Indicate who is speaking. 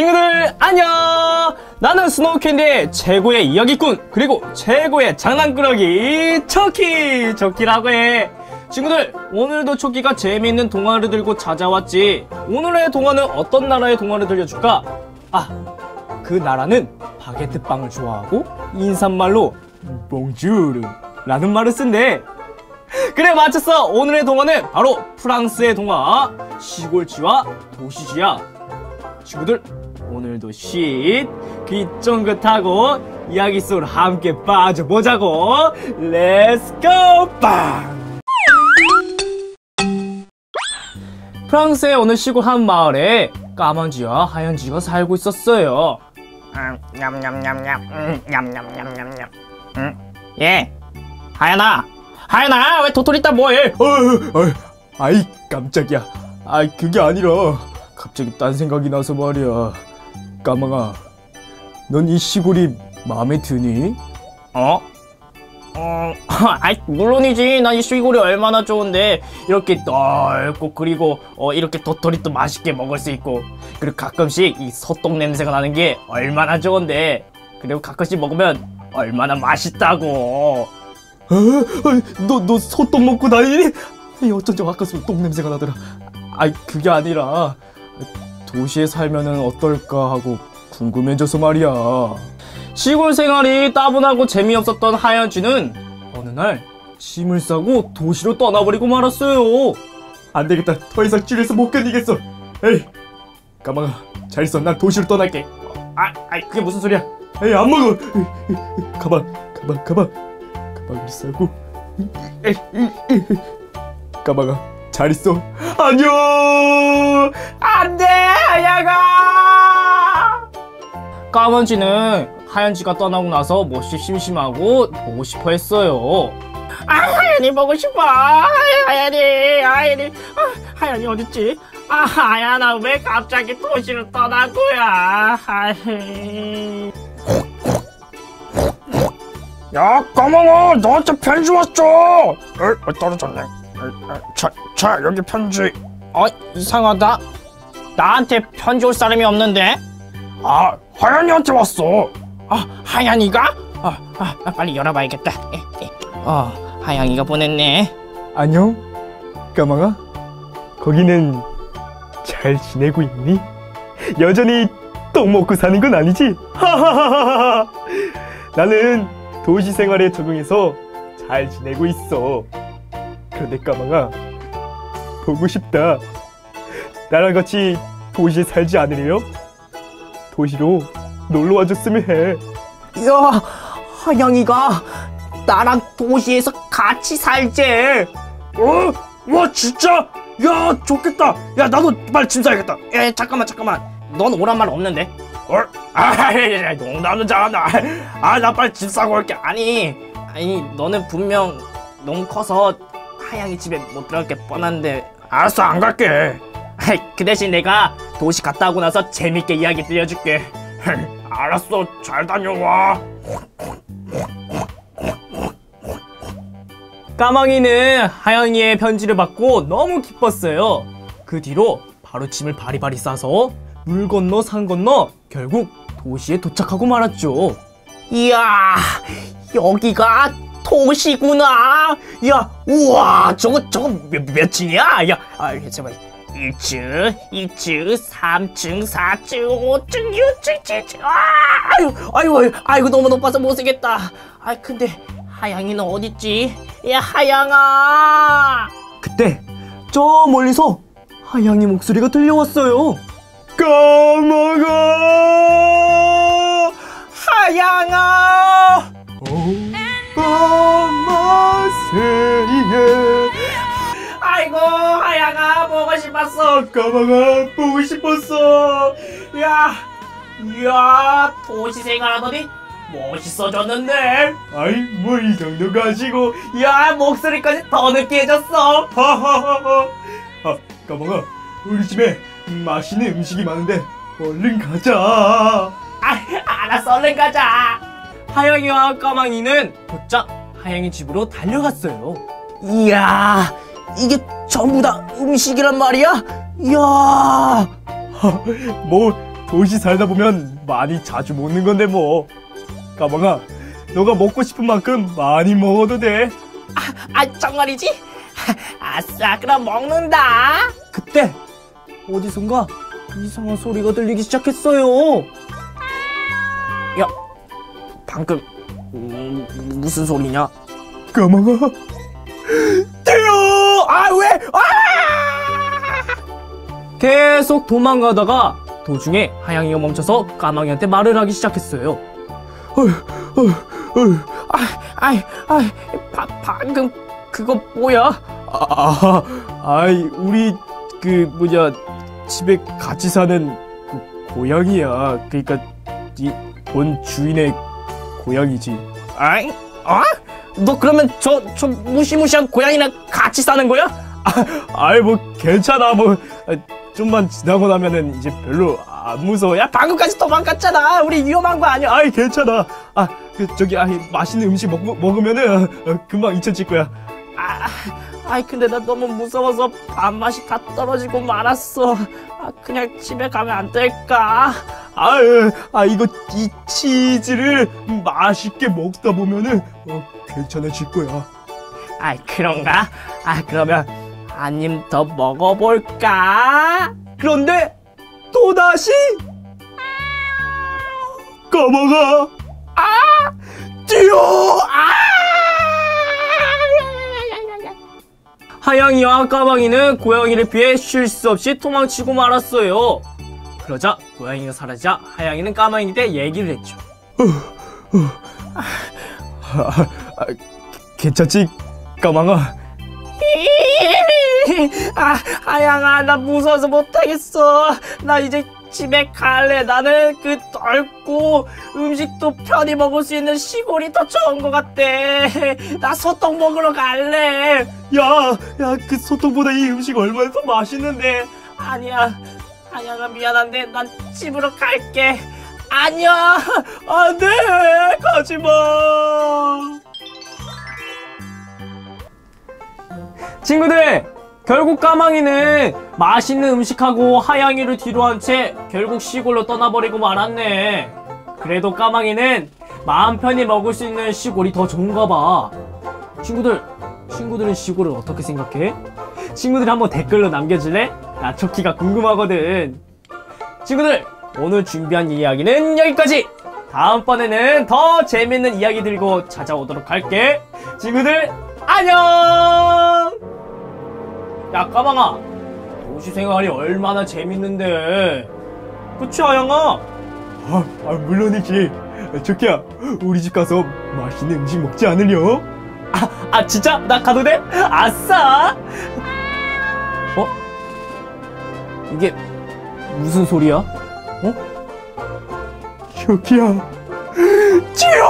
Speaker 1: 친구들 안녕! 나는 스노우캔디의 최고의 이야기꾼 그리고 최고의 장난꾸러기 초키 초키라고 해. 친구들 오늘도 초키가 재미있는 동화를 들고 찾아왔지. 오늘의 동화는 어떤 나라의 동화를 들려줄까? 아 그 나라는 바게트 빵을 좋아하고 인사말로 봉주르 라는 말을 쓴대. 그래 맞췄어. 오늘의 동화는 바로 프랑스의 동화 시골쥐와 도시쥐야. 친구들 오늘도 쉿. 귀 쫑긋하고 이야기 속으로 함께 빠져보자고. 렛츠고 빵! 프랑스의 어느 시골 한 마을에 까만 쥐와 하얀 쥐가 살고 있었어요.
Speaker 2: 음, 냠냠냠냠, 음, 냠냠냠냠냠. 음, 예, 하연아, 하연아, 왜 도토리 따 뭐해?
Speaker 1: 어, 어, 어, 아이 깜짝이야. 아 그게 아니라 갑자기 딴 생각이 나서 말이야 까망아 넌 이 시골이 마음에 드니?
Speaker 2: 어? 어, 아이 물론이지. 난 이 시골이 얼마나 좋은데 이렇게 넓고 그리고 어 이렇게 도토리 또 맛있게 먹을 수 있고 그리고 가끔씩 이 소똥 냄새가 나는 게 얼마나 좋은데 그리고 가끔씩 먹으면 얼마나 맛있다고.
Speaker 1: 어? 어, 너, 너 소똥 먹고 다니니? 어쩐지 아까서 똥 냄새가 나더라. 아이, 그게 아니라, 도시에 살면은 어떨까 하고 궁금해져서 말이야. 시골 생활이 따분하고 재미없었던 하얀쥐는 어느 날 짐을 싸고 도시로 떠나버리고 말았어요. 안 되겠다. 더 이상 쥐에서 못 견디겠어. 에이, 까망아, 잘 있어. 난 도시로 떠날게. 아, 아이, 그게 무슨 소리야? 에이, 안 먹어. 가방, 가방, 가방. 가방을 싸고. 에이, 에이, 에이. 까망아, 잘 있어. 안녕.
Speaker 2: 안돼, 하야가.
Speaker 1: 까만 쥐는 하얀 쥐가 떠나고 나서 몹시 심심하고 보고 싶어 했어요.
Speaker 2: 아, 하연이 보고 싶어. 아, 하연이, 하연이, 아, 하연이 어딨지? 아, 하연아, 왜 갑자기 도시를 떠난 거야? 하연. 야, 까망아, 너한테 편지 왔어. 어, 어 떨어졌네. 어, 어, 자, 자, 여기 편지. 어, 이상하다. 나한테 편지 올 사람이 없는데? 아, 하연이한테 왔어. 아, 하연이가? 아, 아, 아, 빨리 열어봐야겠다. 에, 에. 어, 하영이가 보냈네.
Speaker 1: 안녕, 까망아. 거기는 잘 지내고 있니? 여전히 똥 먹고 사는 건 아니지? 하하하하하. 나는 도시 생활에 적응해서 잘 지내고 있어. 그런데 까망아, 보고 싶다. 나랑 같이 도시에 살지 않으려? 도시로 놀러 와줬으면 해.
Speaker 2: 야, 하영이가 나랑 도시에서 같이 살지. 어? 와, 진짜? 야, 좋겠다. 야, 나도 빨리 짐 싸야겠다. 야, 잠깐만, 잠깐만. 넌 오란 말 없는데? 어? 아, 농담은 잘한다. 아, 나 빨리 짐 싸고 올게. 아니, 아니, 너는 분명 너무 커서 하양이 집에 못 들어갈 게 뻔한데. 알았어, 안 갈게. 그 대신 내가 도시 갔다 오고 나서 재밌게 이야기 들려줄게. 알았어, 잘 다녀와.
Speaker 1: 까망이는 하영이의 편지를 받고 너무 기뻤어요. 그 뒤로 바로 짐을 바리바리 싸서 물 건너 산 건너 결국 도시에 도착하고 말았죠.
Speaker 2: 이야, 여기가 도시구나. 야, 우와, 저거 저거 몇, 몇 층이야? 야, 아, 잠깐. 1층, 2층, 3층, 4층, 5층, 6층, 7층. 아, 아유, 아유, 아이고 너무 높아서 못 쓰겠다. 아, 근데 하양이는 어딨지? 야, 하양아.
Speaker 1: 그때 저 멀리서 하양이 목소리가 들려왔어요. 까마가
Speaker 2: 하양아.
Speaker 1: 까마세이
Speaker 2: 보고 싶었어.
Speaker 1: 까마가 보고 싶었어.
Speaker 2: 야, 이야, 도시 생활하더니 멋있어졌는데.
Speaker 1: 아이 뭐 이 정도 가지고
Speaker 2: 야, 목소리까지 더 느끼해졌어.
Speaker 1: 하하하하. 아 까마가 우리 집에 맛있는 음식이 많은데 얼른 가자.
Speaker 2: 아, 알았어, 얼른 가자.
Speaker 1: 하영이와 까망이는 곧장 하영이 집으로 달려갔어요.
Speaker 2: 이야, 이게 전부 다 음식이란 말이야? 이야,
Speaker 1: 뭐 도시 살다 보면 많이 자주 먹는 건데 뭐. 까망아, 너가 먹고 싶은 만큼 많이 먹어도 돼.
Speaker 2: 아 정말이지? 아싸 그럼 먹는다 그때 어디선가 이상한 소리가 들리기 시작했어요 야 방금 음, 무슨 소리냐
Speaker 1: 까망아!
Speaker 2: 아 왜? 아! 계속 도망가다가 도중에 하양이가 멈춰서 까망이한테 말을 하기 시작했어요. 아, 아이, 아이, 바, 방금 그거 뭐야?
Speaker 1: 아, 아이, 우리 그 뭐냐 집에 같이 사는 그 고양이야. 그러니까 이 본 주인의 고양이지.
Speaker 2: 아이, 어? 너 그러면 저, 저 무시무시한 고양이랑 같이 사는 거야?
Speaker 1: 아이 뭐 괜찮아 뭐 아, 좀만 지나고 나면은 이제 별로 안 무서워. 야,
Speaker 2: 방금까지 도망갔잖아. 우리 위험한 거 아니야?
Speaker 1: 아이 괜찮아. 아, 그 저기 아 맛있는 음식 먹, 먹으면은 어, 금방 잊혀질 거야.
Speaker 2: 아, 아이 근데 나 너무 무서워서 밥맛이 다 떨어지고 말았어. 아, 그냥 집에 가면 안 될까?
Speaker 1: 아, 아 이거 이 치즈를 맛있게 먹다 보면은 어, 괜찮아질 거야.
Speaker 2: 아이 그런가? 아 그러면 한 입 더 먹어볼까?
Speaker 1: 그런데 또 다시 까마가 아 뛰어 아
Speaker 2: 하양이와 까망이는 고양이를 피해 쉴 수 없이 도망치고 말았어요. 그러자 고양이가 사라지자 하양이는 까망이한테 얘기를 했죠.
Speaker 1: 아, 괜찮지 까망아
Speaker 2: 아, 하양아, 나 무서워서 못하겠어. 나 이제 집에 갈래. 나는 그 넓고 음식도 편히 먹을 수 있는 시골이 더 좋은 것 같대. 나 소떡 먹으러 갈래.
Speaker 1: 야 야 그 소떡보다 이 음식 얼마나 더 맛있는데
Speaker 2: 아니야. 하양아, 미안한데 난 집으로 갈게. 아니야.
Speaker 1: 안돼 가지 마
Speaker 2: 친구들 결국 까망이는 맛있는 음식하고 하양이를 뒤로 한 채 결국 시골로 떠나버리고 말았네 그래도 까망이는 마음 편히 먹을 수 있는 시골이 더 좋은가 봐 친구들 친구들은 시골을 어떻게 생각해? 친구들이 한번 댓글로 남겨줄래? 나 초키가 궁금하거든 친구들 오늘 준비한 이야기는 여기까지 다음번에는 더 재밌는 이야기 들고 찾아오도록 할게 친구들 안녕 야 까망아 도시 생활이 얼마나 재밌는데 그치 하양아?
Speaker 1: 아, 아 물론이지 좋기야 우리 집 가서 맛있는 음식 먹지 않으려?
Speaker 2: 아, 아 진짜? 나 가도 돼? 아싸 어? 이게 무슨 소리야?
Speaker 1: 좋기야. 뛰어